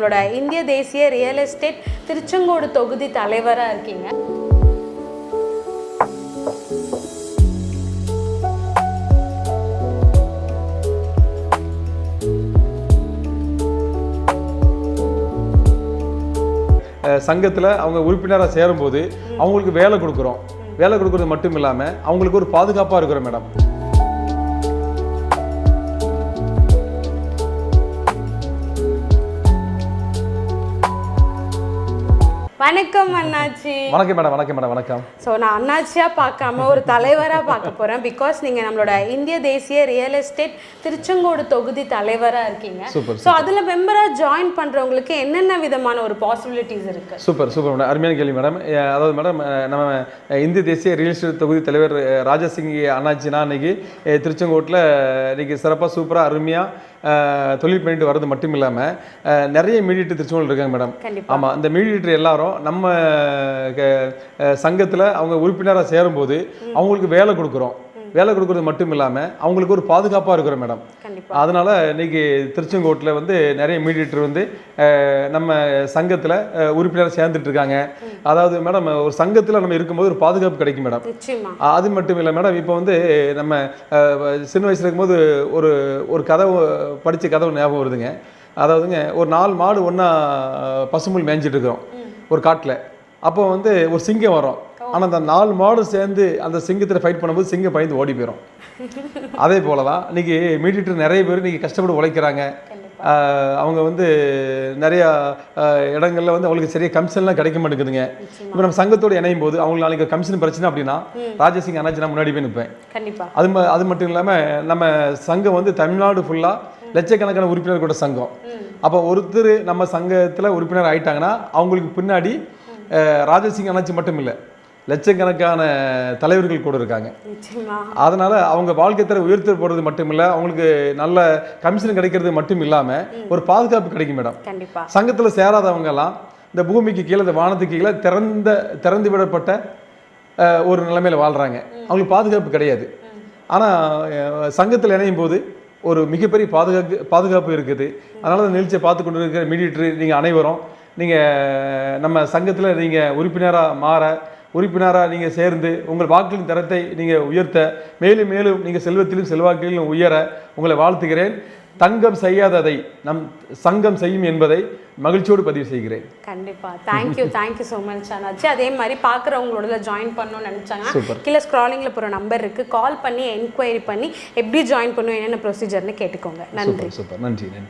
நம்மளோட இந்திய தேசிய ரியல் எஸ்டேட் திருச்செங்கோடு தொகுதி தலைவராக இருக்கீங்க. சங்கத்தில் அவங்க உறுப்பினராக சேரும்போது அவங்களுக்கு வேலை கொடுக்குறோம். வேலை கொடுக்குறது மட்டும் இல்லாமல் அவங்களுக்கு ஒரு பாதுகாப்பாக இருக்கிறோம் மேடம். வணக்கம் அண்ணாச்சி. வணக்கம் மேடம் வணக்கம் மேடம் வணக்கம். ஸோ நான் அண்ணாச்சியாக பார்க்காம ஒரு தலைவராக பார்க்க போகிறேன் பிகாஸ் நீங்கள் நம்மளோட இந்திய தேசிய ரியல் எஸ்டேட் திருச்செங்கோடு தொகுதி தலைவராக இருக்கீங்க. சூப்பர் ஸோ அதில் மெம்பராக ஜாயின் பண்ணுறவங்களுக்கு என்னென்ன விதமான ஒரு பாசிபிலிட்டிஸ் இருக்குது சூப்பர் சூப்பர் மேடம். அருமையான கேள்வி மேடம். அதாவது மேடம் நம்ம இந்திய தேசிய ரியல் எஸ்டேட் தொகுதி தலைவர் ராஜாசிங் அண்ணாச்சினா இன்னைக்கு திருச்செங்கோட்டில் இன்னைக்கு சிறப்பாக சூப்பராக அருமையாக தொழில் பண்ணிட்டு வர்றது மட்டும் இல்லாமல் நிறைய மீடியேட்டர் திருச்செங்கோடு இருக்காங்க மேடம். ஆமாம் இந்த மீடியேட்டர் எல்லாரும் நம்ம சங்கத்தில் அவங்க உறுப்பினராக சேரும்போது அவங்களுக்கு வேலை கொடுக்குறோம். வேலை கொடுக்குறது மட்டும் இல்லாமல் அவங்களுக்கு ஒரு பாதுகாப்பாக இருக்கிறோம் மேடம். அதனால இன்னைக்கு திருச்செங்கோட்டில் வந்து நிறைய மீடியேட்டர் வந்து நம்ம சங்கத்தில் உறுப்பினராக சேர்ந்துட்டு இருக்காங்க. அதாவது மேடம் ஒரு சங்கத்தில் நம்ம இருக்கும்போது ஒரு பாதுகாப்பு கிடைக்கும் மேடம். அது மட்டும் இல்லை மேடம் இப்போ வந்து நம்ம சின்ன வயசுல இருக்கும்போது ஒரு ஒரு கதவு படித்த கதவு ஞாபகம் வருதுங்க. அதாவதுங்க ஒரு நாலு மாடு ஒன்றா பசும்புல் மேய்ஞ்சிட்டு இருக்கிறோம். ஒரு காட்டில். அப்போ வந்து ஒரு சிங்கம் வரும். ஆனால் அந்த நாலு மாடு சேர்ந்து அந்த சிங்கத்தில் ஃபைட் பண்ணும்போது சிங்கம் பயந்து ஓடி போயிடும் அதே போல தான் இன்னைக்கு மீடியேட்டர் நிறைய பேர் இன்னைக்கு கஷ்டப்பட்டு உழைக்கிறாங்க. அவங்க வந்து நிறையா இடங்கள்ல வந்து அவங்களுக்கு சரியா கமிஷன்லாம் கிடைக்க மாட்டேங்குதுங்க. இப்போ நம்ம சங்கத்தோட இணையும் போது அவங்களுக்கு நாளைக்கு கமிஷன் பிரச்சனை அப்படின்னா ராஜசிங் அண்ணாச்சி நான் முன்னாடி போய் நிற்பேன் அது அது மட்டும் இல்லாமல் நம்ம சங்கம் வந்து தமிழ்நாடு ஃபுல்லாக லட்சக்கணக்கான உறுப்பினர் கூட சங்கம். அப்போ ஒருத்தர் நம்ம சங்கத்தில் உறுப்பினர் ஆயிட்டாங்கன்னா அவங்களுக்கு பின்னாடி ராஜசிங் அண்ணாச்சி மட்டும் இல்லை. லட்சக்கணக்கான தலைவர்கள் கூட இருக்காங்க. அதனால அவங்க வாழ்க்கை தர உயர்த்த போறது மட்டும் இல்ல அவங்களுக்கு நல்ல கமிஷன் கிடைக்கிறது மட்டும் இல்லாம ஒரு பாதுகாப்பு கிடைக்கும் மேடம். சங்கத்துல சேராதவங்க எல்லாம் இந்த பூமிக்கு கீழே இந்த வானத்துக்கு கீழே திறந்த திறந்து விடப்பட்ட ஒரு நிலைமையில வாழ்றாங்க. அவங்களுக்கு பாதுகாப்பு கிடையாது. ஆனா அஹ், சங்கத்துல இணையும் போது ஒரு மிகப்பெரிய பாதுகாப்பு பாதுகாப்பு இருக்குது. அதனால இந்த நிகழ்ச்சியை பார்த்து கொண்டு இருக்கிற மீடியேட்டர் நீங்க அனைவரும் நீங்க நம்ம சங்கத்துல நீங்க உறுப்பினரா மாற உறுப்பினராக நீங்கள் சேர்ந்து உங்கள் வாக்களின் தரத்தை நீங்கள் உயர்த்த மேலும் மேலும் நீங்கள் செல்வத்திலும் செல்வாக்கிலும் உயர உங்களை வாழ்த்துகிறேன். தங்கம் செய்யாததை நம் சங்கம் செய்யும் என்பதை மகிழ்ச்சியோடு பதிவு செய்கிறேன். கண்டிப்பா. தேங்க்யூ தேங்க்யூ ஸோ மச் அண்ணாச்சி. அதே மாதிரி பார்க்குறவங்களோட ஜாயின் பண்ணணும்னு Super. கீழே ஸ்க்ராலிங்கில் போகிற நம்பர் இருக்கு. கால் பண்ணி என்கொயரி பண்ணி எப்படி ஜாயின் பண்ணணும் என்னென்ன ப்ரொசீஜர்னு கேட்டுக்கோங்க. நன்றி. சூப்பர். நன்றி நன்றி.